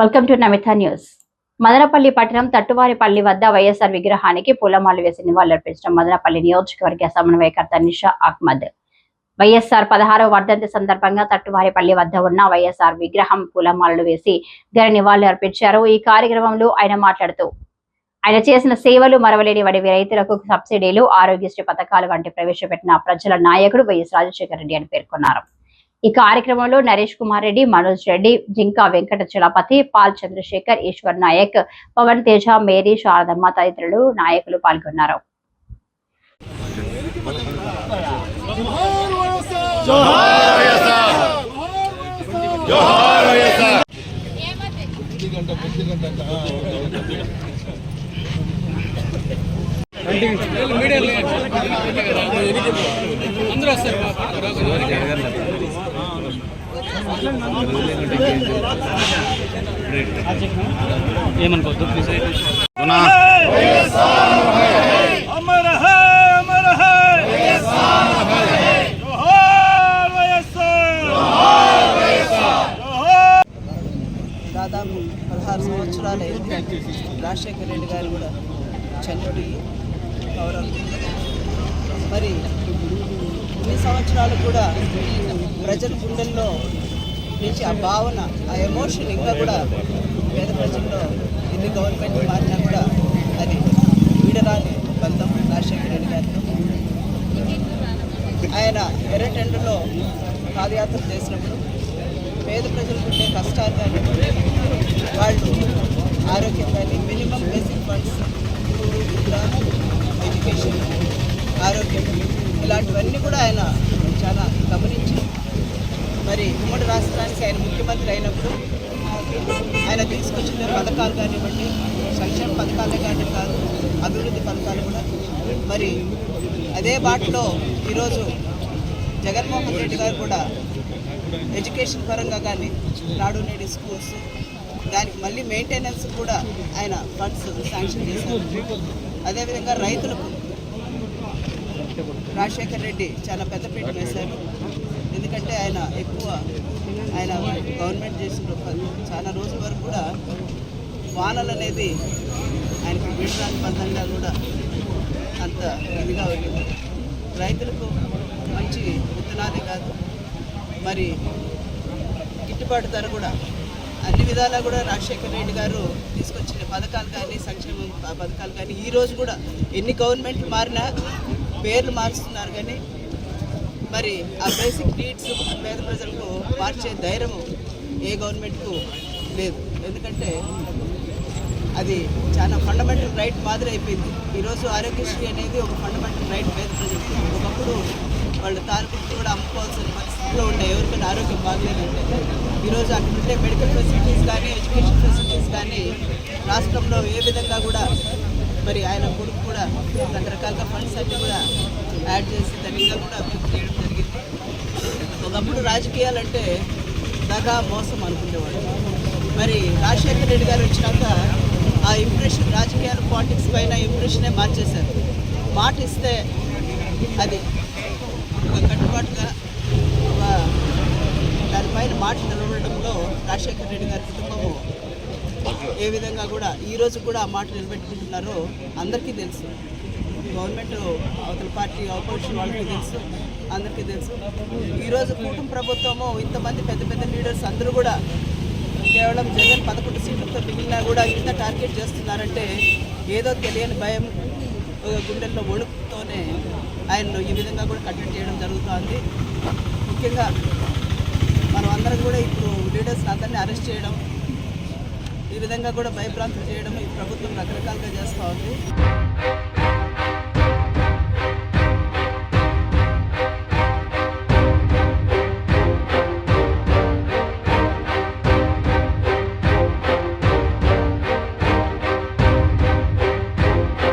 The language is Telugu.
Welcome to Namitha news Madanapalle పట్టణం తట్టువారిపల్లి వద్ద వైఎస్ఆర్ విగ్రహానికి పూలమాలు వేసి నివాళులర్పించిన మదనపల్లి నియోజకవర్గ సమన్వయకర్త నిషా అహ్మద్. వైఎస్ఆర్ పదహారవ వర్ధంతి సందర్భంగా తట్టువారిపల్లి వద్ద ఉన్న వైఎస్ఆర్ విగ్రహం పూలమాలలు వేసి ఘన నివాళులు అర్పించారు. ఈ కార్యక్రమంలో ఆయన మాట్లాడుతూ ఆయన చేసిన సేవలు మరవలేని వాడి రైతులకు సబ్సిడీలు ఆరోగ్యశ్రీ పథకాలు వంటి ప్రవేశపెట్టిన ప్రజల నాయకుడు వైఎస్ రాజశేఖర రెడ్డి అని పేర్కొన్నారు. ఈ కార్యక్రమంలో నరేష్ కుమార్ రెడ్డి మనోజ్ రెడ్డి జింకా వెంకట చలపతి పాల్ చంద్రశేఖర్ ఈశ్వర్ నాయక్ పవన్ తేజ మేరీ శారదమ్మ తదితరులు నాయకులు పాల్గొన్నారు. అందరూ వస్తారు. ఏమనుకోవద్దు దాదాపు పదహారు సంవత్సరాలు రాజశేఖర రెడ్డి గారు కూడా చంద్రుడి గౌరవం మరి ఇన్ని సంవత్సరాలు కూడా ప్రజల గుండెల్లో నుంచి ఆ భావన ఆ ఎమోషన్ ఇంకా కూడా పేద ప్రజల్లో ఎన్ని గవర్నమెంట్ మారినా కూడా అది వీడరాని బంధం రాజశేఖర రెడ్డి గారితో ఆయన ఎర్రటెండలో పాదయాత్ర చేసినప్పుడు పేద ప్రజలకు ఉండే కష్టాలు కానీ వాళ్ళు ఆరోగ్యం కానీ మినిమం బేసిక్ ఫండ్స్ ఎడ్యుకేషన్ ఆరోగ్యం ఇలాంటివన్నీ కూడా ఆయన చాలా గమనించి మరి ఉమ్మడి రాష్ట్రానికి ఆయన ముఖ్యమంత్రి అయినప్పుడు ఆయన తీసుకొచ్చిన పథకాలు కానివ్వండి సంక్షేమ పథకాలే కానీ కాదు అభివృద్ధి పథకాలు కూడా. మరి అదే బాటలో ఈరోజు జగన్మోహన్ రెడ్డి గారు కూడా ఎడ్యుకేషన్ పరంగా కానీ నాడు నేడు స్కూల్స్ దానికి మళ్ళీ మెయింటెనెన్స్ కూడా ఆయన ఫండ్స్ శాంక్షన్ చేశారు. అదేవిధంగా రైతులకు రాజశేఖర్ రెడ్డి చాలా పెద్దపీట వేశారు. ఎందుకంటే ఆయన ఎక్కువ ఆయన గవర్నమెంట్ చేసిన చాలా రోజుల వరకు కూడా వానలు అనేది ఆయనకి వీడరాని బంధంగా కూడా అంత ఇదిగా ఉంది రైతులకు మంచి విత్తనాలే కాదు మరి గిట్టుబాటు ధర కూడా అన్ని విధాలా కూడా రాజశేఖర రెడ్డి గారు తీసుకొచ్చిన పథకాలు కానీ సంక్షేమ పథకాలు కానీ ఈరోజు కూడా ఎన్ని గవర్నమెంట్లు మారినా పేర్లు మారుస్తున్నారు కానీ మరి ఆ బేసిక్ నీడ్స్ పేద ప్రజలకు మార్చే ధైర్యము ఏ గవర్నమెంట్కు లేదు. ఎందుకంటే అది చాలా ఫండమెంటల్ రైట్ మాదిరి అయిపోయింది. ఈరోజు ఆరోగ్యశ్రీ అనేది ఒక ఫండమెంటల్ రైట్ పేద ప్రజలకు. ఒకప్పుడు వాళ్ళ తాలూకు కూడా అమ్ముకోవాల్సిన పరిస్థితిలో ఉండే ఎవరికైనా ఆరోగ్యం బాగలేదంటే ఈరోజు అక్కడ ఉండే మెడికల్ ఫెసిలిటీస్ కానీ ఎడ్యుకేషన్ ఫెసిలిటీస్ కానీ రాష్ట్రంలో ఏ విధంగా కూడా మరి ఆయన కొడుకు కూడా రకరకాలుగా ఫండ్స్ అన్ని కూడా యాడ్ చేసి దాన్ని కూడా అభివృద్ధి చేయడం జరిగింది. ఒకప్పుడు రాజకీయాలంటే దగా మోసం అనుకునేవాడు మరి రాజశేఖర రెడ్డి గారు వచ్చినాక ఆ ఇంప్రెషన్ రాజకీయాలు పాలిటిక్స్ పైన ఇంప్రెషనే మార్చేశారు. మాట ఇస్తే అది ఒక కట్టుబాటుగా ఒక దానిపైన మాట నిలబడడంలో రాజశేఖర రెడ్డి గారి కుటుంబము ఏ విధంగా కూడా ఈ రోజు కూడా ఆ మాట నిలబెట్టుకుంటున్నారో అందరికీ తెలుసు. గవర్నమెంట్ అవతల పార్టీ ఆపోజిషన్ వాళ్ళకి తెలుసు అందరికీ తెలుసు. ఈరోజు కూటమి ప్రభుత్వము ఇంతమంది పెద్ద పెద్ద లీడర్స్ అందరూ కూడా కేవలం జగన్ పదకొండు సీట్లతో మిగిలినా కూడా ఇంత టార్గెట్ చేస్తున్నారంటే ఏదో తెలియని భయం గుండెల్లో ఒడుపుతోనే ఆయన ఈ విధంగా కూడా కట్టడి చేయడం జరుగుతోంది. ముఖ్యంగా మనం అందరం కూడా ఇప్పుడు లీడర్స్ అందరినీ అరెస్ట్ చేయడం ఈ విధంగా కూడా భయభ్రాంతులు చేయడం ఈ ప్రభుత్వం రకరకాలుగా చేస్తూ ఉంది